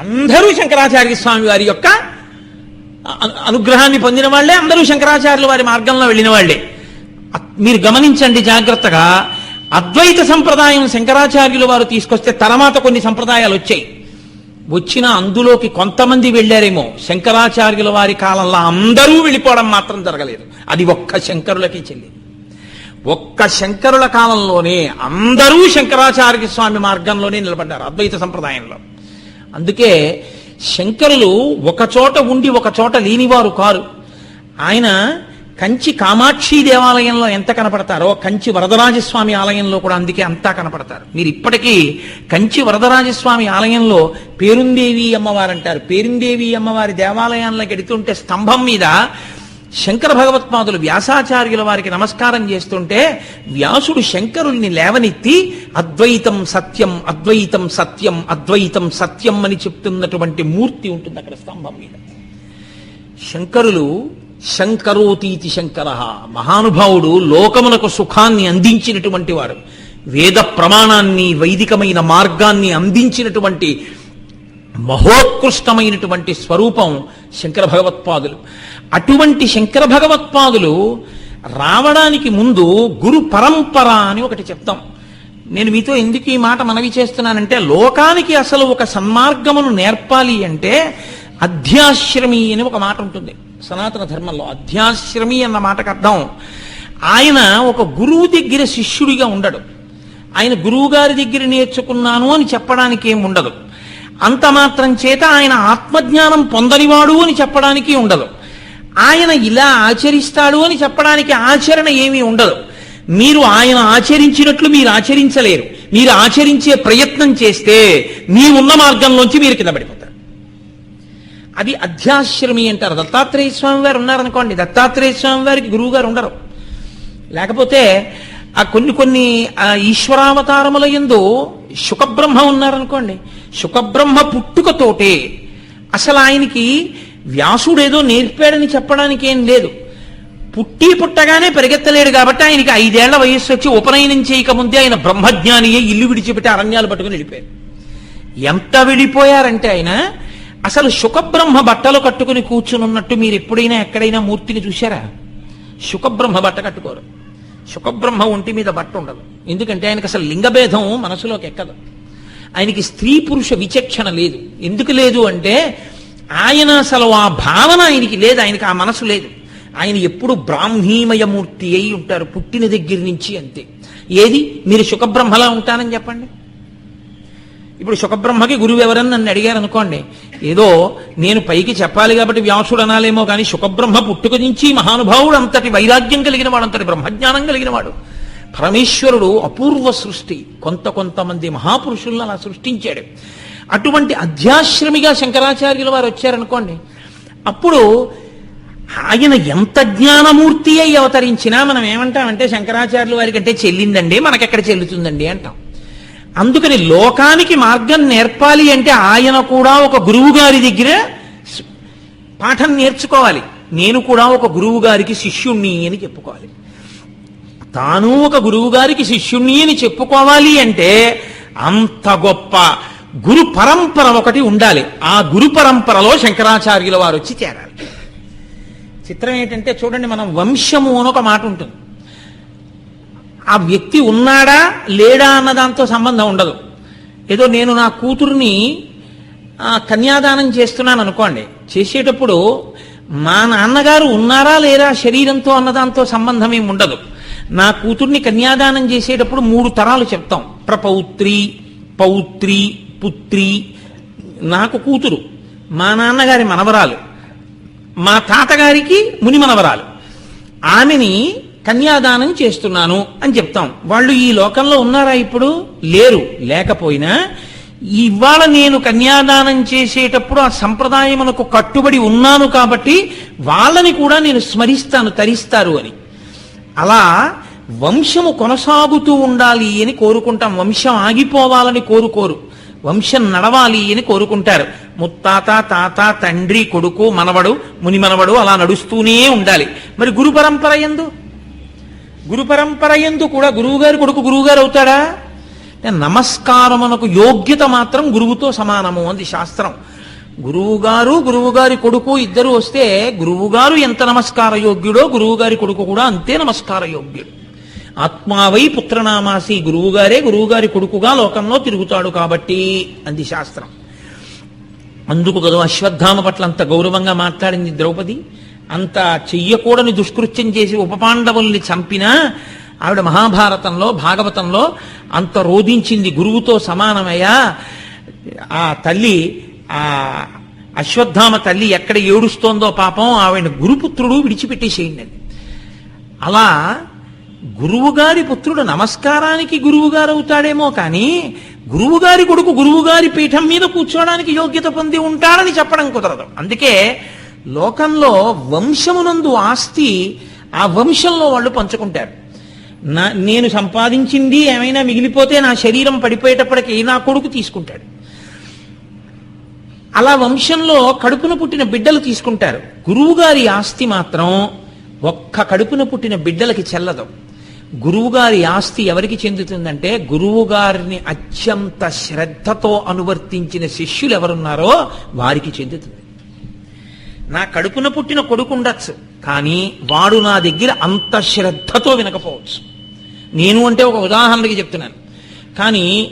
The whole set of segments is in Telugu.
అందరూ శంకరాచార్య స్వామి వారి యొక్క అనుగ్రహాన్ని పొందిన వాళ్ళే అందరూ శంకరాచార్యుల వారి మార్గంలో వెళ్ళిన వాళ్ళే. మీరు గమనించండి జాగ్రత్తగా అద్వైత సంప్రదాయం శంకరాచార్యులు వారు తీసుకొస్తే తర్వాత కొన్ని సంప్రదాయాలు వచ్చాయి. వచ్చిన అందులోకి కొంతమంది వెళ్ళారేమో. శంకరాచార్యుల వారి కాలంలో అందరూ వెళ్ళిపోవడం మాత్రం జరగలేదు. అది ఒక్క శంకరులకి చెల్లింది. ఒక్క శంకరుల కాలంలోనే అందరూ శంకరాచార్య స్వామి మార్గంలోనే నిలబడ్డారు అద్వైత సంప్రదాయంలో. అందుకే శంకరులు ఒకచోట ఉండి ఒకచోట లేనివారు కారు. ఆయన కంచి కామాక్షి దేవాలయంలో ఎంత కనపడతారో కంచి వరదరాజస్వామి ఆలయంలో కూడా అందుకే అంతా కనపడతారు. మీరు ఇప్పటికీ కంచి వరదరాజస్వామి ఆలయంలో పేరుందేవి అమ్మవారు అంటారు పేరుందేవి అమ్మవారి దేవాలయాల్లోకి ఎడుతుంటే స్తంభం మీద శంకర భగవత్పాదులు వ్యాసాచార్యుల వారికి నమస్కారం చేస్తుంటే వ్యాసుడు శంకరుల్ని లేవనెత్తి అద్వైతం సత్యం అద్వైతం సత్యం అద్వైతం సత్యం అని చెప్తున్నటువంటి మూర్తి ఉంటుంది అక్కడ స్తంభం మీద. శంకరులు శంకరోతీతి శంకర మహానుభావుడు లోకమునకు సుఖాన్ని అందించినటువంటి వారు వేద ప్రమాణాన్ని వైదికమైన మార్గాన్ని అందించినటువంటి మహోత్కృష్టమైనటువంటి స్వరూపం శంకర భగవత్పాదులు. అటువంటి శంకర భగవత్పాదులు రావడానికి ముందు గురు పరంపర అని ఒకటి చెప్తాం. నేను మీతో ఎందుకు ఈ మాట మనవి చేస్తున్నానంటే లోకానికి అసలు ఒక సన్మార్గమును నేర్పాలి అంటే అధ్యాశ్రమి అని ఒక మాట ఉంటుంది. సనాతన ధర్మంలో అధ్యాశ్రమి అన్న మాటకు అర్థం. ఆయన ఒక గురువు దగ్గర శిష్యుడిగా ఉండడు. ఆయన గురువు గారి దగ్గర నేర్చుకున్నాను అని చెప్పడానికి ఏం ఉండదు. అంత మాత్రం చేత ఆయన ఆత్మజ్ఞానం పొందనివాడు అని చెప్పడానికి ఉండదు. ఆయన ఇలా ఆచరిస్తాడు అని చెప్పడానికి ఆచరణ ఏమీ ఉండదు. మీరు ఆయన ఆచరించినట్లు మీరు ఆచరించలేరు. మీరు ఆచరించే ప్రయత్నం చేస్తే మీ ఉన్న మార్గంలోంచి మీరు కింద పడిపోతారు. అది అధ్యాశ్రమి అంటారు. దత్తాత్రేయ స్వామి వారు ఉన్నారనుకోండి. దత్తాత్రేయ స్వామి వారికి గురువు గారు ఉండరు. లేకపోతే ఆ కొన్ని కొన్ని ఈశ్వరావతారముల ఎందు శుకబ్రహ్మ ఉన్నారనుకోండి శుకబ్రహ్మ పుట్టుకతోటే అసలు ఆయనకి వ్యాసుడేదో నేర్పాడని చెప్పడానికి ఏం లేదు. పుట్టి పుట్టగానే పరిగెత్తలేడు కాబట్టి ఆయనకి ఐదేళ్ళ వయస్సు వచ్చి ఉపనయనం చేయకముందే ఆయన బ్రహ్మజ్ఞానియే ఇల్లు విడిచిపెట్టి అరణ్యాలు పట్టుకుని వెళ్ళిపోయారు ఎంత వెళ్ళిపోయారంటే ఆయన అసలు శుకబ్రహ్మ బట్టలు కట్టుకుని కూర్చునున్నట్టు మీరు ఎప్పుడైనా ఎక్కడైనా మూర్తిని చూశారా? శుకబ్రహ్మ బట్ట కట్టుకోరు. శుకబ్రహ్మ ఒంటి మీద బట్ట ఉండదు. ఎందుకంటే ఆయనకి అసలు లింగభేదం మనసులోకి ఎక్కదు. ఆయనకి స్త్రీ పురుష విచక్షణ లేదు. ఎందుకు లేదు అంటే ఆయన అసలు ఆ భావన ఆయనకి లేదు ఆయనకి ఆ మనసు లేదు. ఆయన ఎప్పుడు బ్రాహ్మీమయ మూర్తి అయి ఉంటారు పుట్టిన దగ్గర నుంచి అంతే. ఏది? మీరు శుకబ్రహ్మలా ఉంటానని చెప్పండి. ఇప్పుడు శుకబ్రహ్మకి గురువు ఎవరని నన్ను అడిగారు అనుకోండి. ఏదో నేను పైకి చెప్పాలి కాబట్టి వ్యాసుడు అనాలేమో కానీ శుకబ్రహ్మ పుట్టుక నుంచి మహానుభావుడు అంతటి వైరాగ్యం కలిగిన వాడు అంతటి బ్రహ్మజ్ఞానం కలిగిన వాడు. పరమేశ్వరుడు అపూర్వ సృష్టి. కొంత కొంతమంది మహాపురుషులను అలా సృష్టించాడు. అటువంటి అధ్యాశ్రమిగా శంకరాచార్యుల వారు వచ్చారనుకోండి. అప్పుడు ఆయన ఎంత జ్ఞానమూర్తి అయి అవతరించినా మనం ఏమంటామంటే శంకరాచార్యుల వారికి అంటే చెల్లిందండి మనకెక్కడ చెల్లుతుందండి అంటాం. అందుకని లోకానికి మార్గం నేర్పాలి అంటే ఆయన కూడా ఒక గురువు గారి దగ్గర పాఠం నేర్చుకోవాలి. నేను కూడా ఒక గురువు గారికి శిష్యుణ్ణి అని చెప్పుకోవాలి. తాను ఒక గురువు గారికి శిష్యుణ్ణి అని చెప్పుకోవాలి అంటే అంత గొప్ప గురు పరంపర ఒకటి ఉండాలి. ఆ గురు పరంపరలో శంకరాచార్యుల వారు వచ్చి చేరాలి. చిత్రం ఏంటంటే చూడండి మనం వంశము అని ఒక మాట ఉంటుంది. ఆ వ్యక్తి ఉన్నాడా లేడా అన్న దాంతో సంబంధం ఉండదు. ఏదో నేను నా కూతుర్ని కన్యాదానం చేస్తున్నాను అనుకోండి. చేసేటప్పుడు మా నాన్నగారు ఉన్నారా లేరా శరీరంతో అన్నదాంతో సంబంధం ఏమి ఉండదు. నా కూతుర్ని కన్యాదానం చేసేటప్పుడు మూడు తరాలు చెప్తాం. ప్రపౌత్రి పౌత్రి పుత్రి. నాకు కూతురు మా నాన్నగారి మనవరాలు మా తాతగారికి ముని మనవరాలు ఆమెని కన్యాదానం చేస్తున్నాను అని చెప్తాం. వాళ్ళు ఈ లోకంలో ఉన్నారా ఇప్పుడు? లేరు. లేకపోయినా ఇవాళ నేను కన్యాదానం చేసేటప్పుడు ఆ సంప్రదాయమునకు కట్టుబడి ఉన్నాను కాబట్టి వాళ్ళని కూడా నేను స్మరిస్తాను తరిస్తారు అని. అలా వంశము కొనసాగుతూ ఉండాలి అని కోరుకుంటాం. వంశం ఆగిపోవాలని కోరుకోరు. వంశం నడవాలి అని కోరుకుంటారు. ముత్తాత తాత తండ్రి కొడుకు మనవడు ముని మనవడు అలా నడుస్తూనే ఉండాలి. మరి గురు పరంపర ఎందు? గురు పరంపర ఎందు కూడా గురువుగారి కొడుకు గురువుగారు అవుతాడా? నమస్కారమునకు యోగ్యత మాత్రం గురువుతో సమానము అంది శాస్త్రం. గురువుగారు గురువుగారి కొడుకు ఇద్దరు వస్తే గురువుగారు ఎంత నమస్కార యోగ్యుడో గురువుగారి కొడుకు కూడా అంతే నమస్కార యోగ్యుడు ఆత్మావై పుత్రనామాసి గురువుగారే గురువుగారి కొడుకుగా లోకంలో తిరుగుతాడు కాబట్టి అంది శాస్త్రం. అందుకు కదా అశ్వత్థామ పట్ల అంత గౌరవంగా మాట్లాడింది ద్రౌపది. అంత చెయ్యకూడని దుష్కృత్యం చేసి ఉపపాండవుల్ని చంపినా ఆవిడ మహాభారతంలో భాగవతంలో అంత రోధించింది గురువుతో సమానమయ్యా. ఆ తల్లి ఆ అశ్వత్థామ తల్లి ఎక్కడ ఏడుస్తోందో పాపం ఆవిడ గురుపుత్రుడు విడిచిపెట్టేసేయండి అని అలా గురువుగారి పుత్రుడు నమస్కారానికి గురువుగారు అవుతాడేమో కానీ గురువుగారి కొడుకు గురువుగారి పీఠం మీద కూర్చోవడానికి యోగ్యత పొంది ఉంటాడని చెప్పడం కుదరదు. అందుకే లోకంలో వంశమునందు ఆస్తి ఆ వంశంలో వాళ్ళు పంచుకుంటారు. నా నేను సంపాదించింది ఏమైనా మిగిలిపోతే నా శరీరం పడిపోయేటప్పటికీ నా కొడుకు తీసుకుంటాడు. అలా వంశంలో కడుపున పుట్టిన బిడ్డలు తీసుకుంటారు. గురువుగారి ఆస్తి మాత్రం ఒక్క కడుపున పుట్టిన బిడ్డలకి చెల్లదు. గురువుగారి ఆస్తి ఎవరికి చెందుతుందంటే గురువుగారిని అత్యంత శ్రద్ధతో అనువర్తించిన శిష్యులు ఎవరున్నారో వారికి చెందుతుంది. నా కడుపున పుట్టిన కొడుకు ఉండొచ్చు కానీ వాడు నా దగ్గర అంత శ్రద్ధతో వినకపోవచ్చు. నేను అంటే ఒక ఉదాహరణకి చెప్తున్నాను. కానీ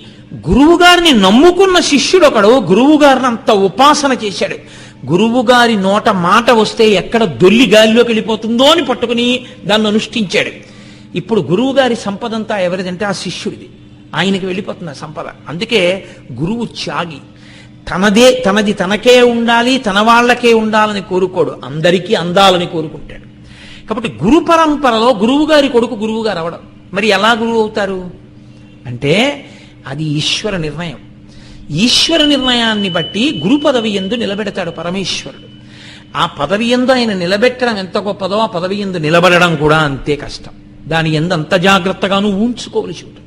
గురువు గారిని నమ్ముకున్న శిష్యుడు ఒకడు గురువు గారిని అంత ఉపాసన చేశాడు. గురువు గారి నోట మాట వస్తే ఎక్కడ దొల్లి గాలిలోకి వెళ్ళిపోతుందో అని పట్టుకుని దాన్ని అనుష్ఠించాడు. ఇప్పుడు గురువు గారి సంపదంతా ఎవరిదంటే ఆ శిష్యుడిది. ఆయనకి వెళ్ళిపోతుంది ఆ సంపద. అందుకే గురువు త్యాగి. తనదే తనది తనకే ఉండాలి తన వాళ్ళకే ఉండాలని కోరుకోడు. అందరికీ అందాలని కోరుకుంటాడు. కాబట్టి గురు పరంపరలో గురువుగారి కొడుకు గురువుగారు అవడం. మరి ఎలా గురువు అవుతారు? అంటే అది ఈశ్వర నిర్ణయం. ఈశ్వర నిర్ణయాన్ని బట్టి గురు పదవి ఎందు నిలబెడతాడు పరమేశ్వరుడు. ఆ పదవి ఎందు ఆయన నిలబెట్టడం ఎంత గొప్పదో ఆ పదవి ఎందు నిలబడడం కూడా అంతే కష్టం. దాని ఎందు అంత జాగ్రత్తగాను ఊంచుకోవలసి ఉంటుంది.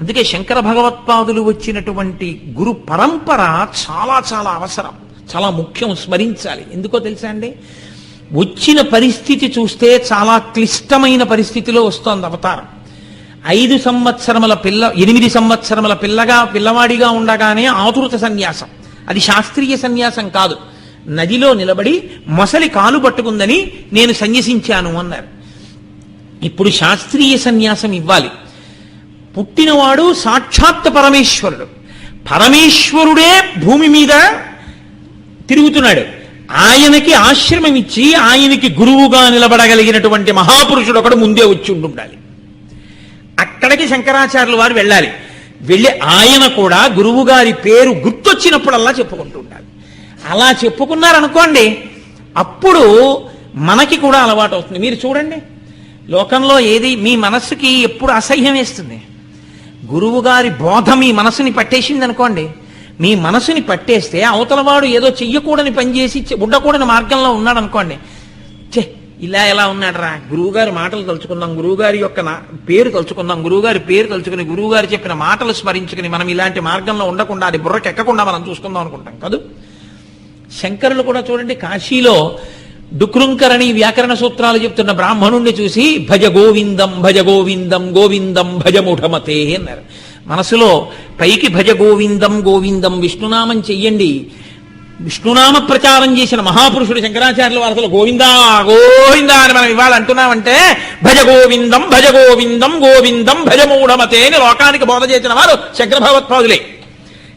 అందుకే శంకర భగవత్పాదులు వచ్చినటువంటి గురు పరంపర చాలా చాలా అవసరం చాలా ముఖ్యం స్మరించాలి. ఎందుకో తెలుసా అండి? వచ్చిన పరిస్థితి చూస్తే చాలా క్లిష్టమైన పరిస్థితిలో వస్తోంది అవతారం. ఐదు సంవత్సరముల పిల్ల ఎనిమిది సంవత్సరముల పిల్లగా పిల్లవాడిగా ఉండగానే ఆతురత సన్యాసం. అది శాస్త్రీయ సన్యాసం కాదు. నదిలో నిలబడి మొసలి కాలు పట్టుకుందని నేను సన్యసించాను అన్నారు. ఇప్పుడు శాస్త్రీయ సన్యాసం ఇవ్వాలి. పుట్టినవాడు సాక్షాత్ పరమేశ్వరుడు. పరమేశ్వరుడే భూమి మీద తిరుగుతున్నాడు. ఆయనకి ఆశ్రమం ఇచ్చి ఆయనకి గురువుగా నిలబడగలిగినటువంటి మహాపురుషుడు ఒకడు ముందే వచ్చి ఉండాలి అక్కడికి శంకరాచార్యులు వారు వెళ్ళాలి. వెళ్ళి ఆయన కూడా గురువు గారి పేరు గుర్తొచ్చినప్పుడల్లా చెప్పుకుంటూ ఉండాలి. అలా చెప్పుకున్నారనుకోండి అప్పుడు మనకి కూడా అలవాటు అవుతుంది. మీరు చూడండి లోకంలో ఏది మీ మనస్సుకి ఎప్పుడు అసహ్యం వేస్తుంది? గురువుగారి బోధ మీ మనసుని పట్టేసింది అనుకోండి. మీ మనసుని పట్టేస్తే అవతలవాడు ఏదో చెయ్యకూడని పనిచేసి ఉండకూడని మార్గంలో ఉన్నాడు అనుకోండి. ఛే ఇలా ఎలా ఉన్నాడరా? గురువుగారి మాటలు తలుచుకుందాం. గురువుగారి యొక్క పేరు తలుచుకుందాం. గురువుగారి పేరు తలుచుకుని గురువుగారు చెప్పిన మాటలు స్మరించుకుని మనం ఇలాంటి మార్గంలో ఉండకుండా అది బుర్రకెక్కకుండా మనం చూసుకుందాం అనుకుంటాం. కాదు. శంకరులు కూడా చూడండి కాశీలో డుక్రుంకరణి వ్యాకరణ సూత్రాలు చెప్తున్న బ్రాహ్మణుణ్ణి చూసి భజ గోవిందం భజ గోవిందం గోవిందం భజముఠమతే అన్నారు. మనసులో పైకి భజ గోవిందం గోవిందం విష్ణునామం చెయ్యండి. విష్ణునామ ప్రచారం చేసిన మహాపురుషుడు శంకరాచార్యుల వారసులు గోవిందా గోవిందా అని మనం ఇవాళ అంటున్నామంటే భజ గోవిందం భజ గోవిందం గోవిందం భజమూఢమతే అని లోకానికి బోధ చేసిన వారు శంకర భగవత్పాదులే.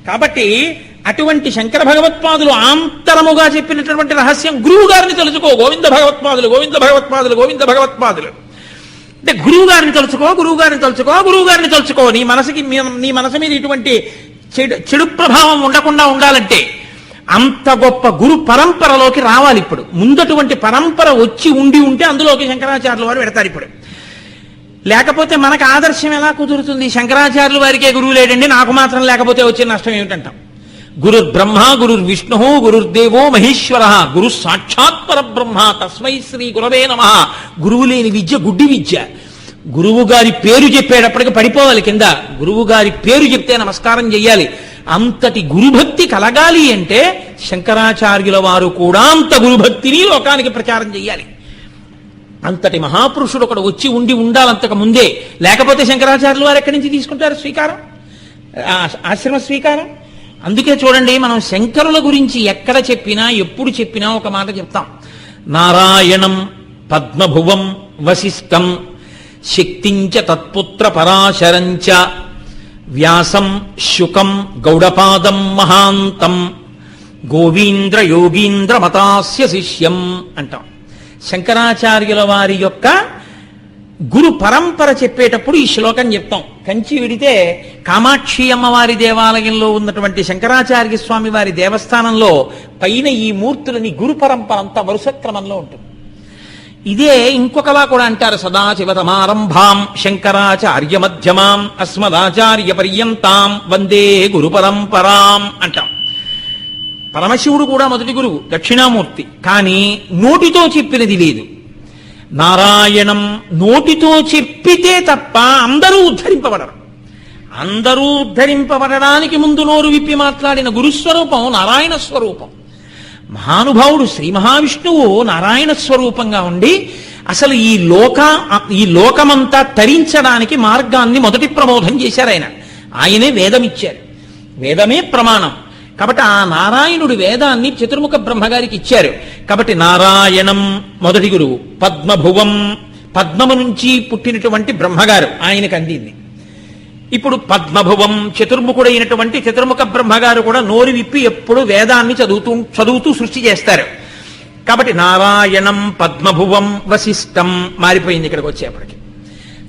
కాబట్టి అటువంటి శంకర భగవత్పాదులు ఆంతరముగా చెప్పినటువంటి రహస్యం గురువు గారిని తెలుసుకో గోవింద భగవత్పాదులు గోవింద భగవత్పాదులు గోవింద భగవత్పాదులు. అంటే గురువు గారిని తలుచుకో గురువు గారిని తలుచుకో గురువు గారిని తలుచుకో నీ మనసుకి మీ- నీ మనసు మీద ఇటువంటి చెడు చెడు ప్రభావం ఉండకుండా ఉండాలంటే అంత గొప్ప గురు పరంపరలోకి రావాలి ఇప్పుడు. ముందటువంటి పరంపర వచ్చి ఉండి ఉంటే అందులోకి శంకరాచార్యుల వారు పెడతారు ఇప్పుడు. లేకపోతే మనకు ఆదర్శం ఎలా కుదురుతుంది? శంకరాచార్యుల వారికే గురువు లేడండి నాకు మాత్రం లేకపోతే వచ్చే నష్టం ఏమిటంటాం? గురుర్ బ్రహ్మ గురుర్ విష్ణు గురుర్దేవో మహేశ్వర గురు సాక్షాత్ పరబ్రహ్మ తస్మై శ్రీ గురవే నమ. గురువు లేని విద్య గుడ్డి విద్య. గురువు గారి పేరు చెప్పేటప్పటికి పడిపోవాలి కింద. గురువు గారి పేరు చెప్తే నమస్కారం చెయ్యాలి. అంతటి గురుభక్తి కలగాలి అంటే శంకరాచార్యుల వారు కూడా అంత గురుభక్తిని లోకానికి ప్రచారం చెయ్యాలి. అంతటి మహాపురుషుడు ఒకడు వచ్చి ఉండి ఉండాలంతకు ముందే లేకపోతే శంకరాచార్యులు వారు ఎక్కడి నుంచి తీసుకుంటారు స్వీకారం? ఆశ్రమ స్వీకారం? అందుకే చూడండి మనం శంకరుల గురించి ఎక్కడ చెప్పినా ఎప్పుడు చెప్పినా ఒక మాట చెప్తాం. నారాయణం పద్మభువం వశిష్టం శక్తించ తత్పుత్ర పరాశరంచ వ్యాసం శుకం గౌడపాదం మహాంతం గోవీంద్ర యోగీంద్ర మతాస్య శిష్యం అంటాం. శంకరాచార్యుల వారి యొక్క గురు పరంపర చెప్పేటప్పుడు ఈ శ్లోకం చెప్తాం. కంచి విడితే కామాక్షి అమ్మవారి దేవాలయంలో ఉన్నటువంటి శంకరాచార్య స్వామి వారి దేవస్థానంలో పైన ఈ మూర్తులని గురు పరంపర అంతా వరుస క్రమంలో ఉంటుంది. ఇదే ఇంకొకలా కూడా అంటారు సదాశివతమారంభాం శంకరాచార్య మధ్యమాం అస్మదాచార్య పర్యంతాం వందే గురు పరంపరాం అంటాం. పరమశివుడు కూడా మొదటి గురువు దక్షిణామూర్తి. కానీ నోటితో చెప్పినది లేదు. నారాయణం నోటితో చెప్పితే తప్ప అందరూ ఉద్ధరింపబడరు. అందరూ ఉద్ధరింపబడడానికి ముందు నోరు విప్పి మాట్లాడిన గురుస్వరూపం నారాయణ స్వరూపం. మహానుభావుడు శ్రీ మహావిష్ణువు నారాయణ స్వరూపంగా ఉండి అసలు ఈ లోక ఈ లోకమంతా తరించడానికి మార్గాన్ని మొదటి ప్రబోధం చేశారు ఆయన. ఆయనే వేదమిచ్చారు. వేదమే ప్రమాణం. కాబట్టి ఆ నారాయణుడు వేదాన్ని చతుర్ముఖ బ్రహ్మగారికి ఇచ్చారు. కాబట్టి నారాయణం మొదటి గురువు పద్మభువం పద్మము నుంచి పుట్టినటువంటి బ్రహ్మగారు ఆయనకు అందింది. ఇప్పుడు పద్మభువం చతుర్ముఖుడైనటువంటి చతుర్ముఖ బ్రహ్మగారు కూడా నోరు విప్పి ఎప్పుడు వేదాన్ని చదువుతూ చదువుతూ సృష్టి చేస్తారు. కాబట్టి నారాయణం పద్మభువం వశిష్టం మారిపోయింది ఇక్కడికి వచ్చేప్పటికి.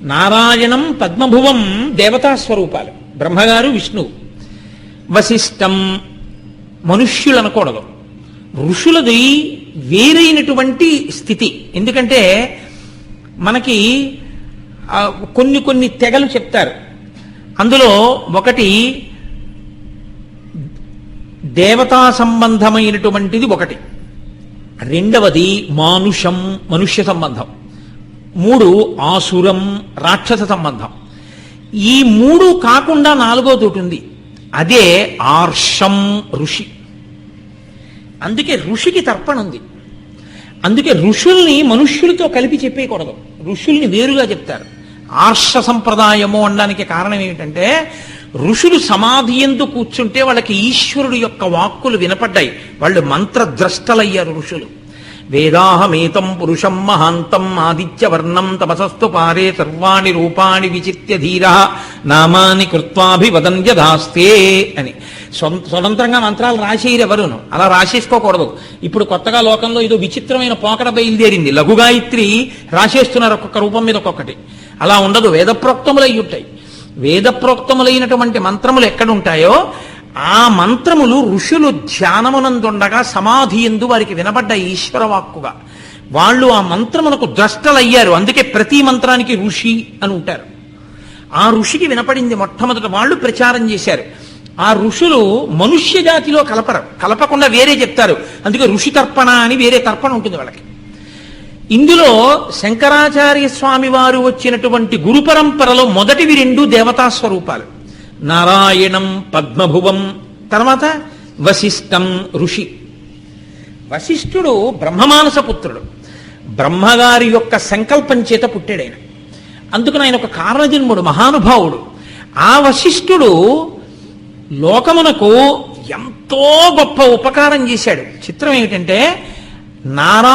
నారాయణం పద్మభువం దేవతా స్వరూపాలు. బ్రహ్మగారు విష్ణువు. వశిష్టం మనుష్యులు అనకూడదు ఋషులది వేరైనటువంటి స్థితి. ఎందుకంటే మనకి కొన్ని కొన్ని తెగలు చెప్తారు. అందులో ఒకటి దేవతా సంబంధమైనటువంటిది ఒకటి. రెండవది మానుషం మనుష్య సంబంధం. మూడు ఆసురం రాక్షస సంబంధం. ఈ మూడు కాకుండా నాలుగోది ఒకటి ఉంది. అదే ఆర్షం ఋషి. అందుకే ఋషికి తర్పణ ఉంది. అందుకే ఋషుల్ని మనుష్యులతో కలిపి చెప్పేయకూడదు. ఋషుల్ని వేరుగా చెప్తారు. ఆర్ష సంప్రదాయము అనడానికి కారణం ఏమిటంటే ఋషులు సమాధి ఎందు కూర్చుంటే వాళ్ళకి ఈశ్వరుడు యొక్క వాక్కులు వినపడ్డాయి. వాళ్ళు మంత్రద్రష్టలయ్యారు ఋషులు. వేదాహమేతం పురుషం మహాంతం ఆదిత్యవర్ణం తపసస్తు పారే సర్వాణి రూపాణి విచిత్య ధీర నామాని కృత్వాభివదన్ యథాస్తే అని. స్వతంత్రంగా మంత్రాలు రాసేయరు ఎవరును అలా రాసేసుకోకూడదు. ఇప్పుడు కొత్తగా లోకంలో ఇదో విచిత్రమైన పోకడ బయలుదేరింది. లఘుగాయత్రి రాసేస్తున్నారు ఒక్కొక్క రూపం మీద ఒక్కొక్కటి. అలా ఉండదు. వేదప్రోక్తములై ఉంటాయి. వేదప్రోక్తములైనటువంటి మంత్రములు ఎక్కడుంటాయో ఆ మంత్రములు ఋషులు ధ్యానమునందుండగా సమాధి ఎందు వారికి వినబడ్డ ఈశ్వర వాక్కుగా వాళ్ళు ఆ మంత్రమునకు ద్రష్టలయ్యారు. అందుకే ప్రతి మంత్రానికి ఋషి అని ఉంటారు. ఆ ఋషికి వినపడింది మొట్టమొదట వాళ్ళు ప్రచారం చేశారు. ఆ ఋషులు మనుష్య జాతిలో కలపరు. కలపకుండా వేరే చెప్తారు. అందుకే ఋషి తర్పణ అని వేరే తర్పణ ఉంటుంది వాళ్ళకి. ఇందులో శంకరాచార్య స్వామి వారు వచ్చినటువంటి గురు పరంపరలో మొదటివి రెండు దేవతా స్వరూపాలు. నారాయణం పద్మభువం. తర్వాత? వశిష్టం ఋషి. వశిష్ఠుడు బ్రహ్మమానస పుత్రుడు బ్రహ్మగారి యొక్క సంకల్పం చేత పుట్టాడు ఆయన అందుకని ఆయన ఒక కారణజన్ముడు మహానుభావుడు. ఆ వశిష్ఠుడు లోకమునకు ఎంతో గొప్ప ఉపకారం చేశాడు. చిత్రం ఏమిటంటే నారా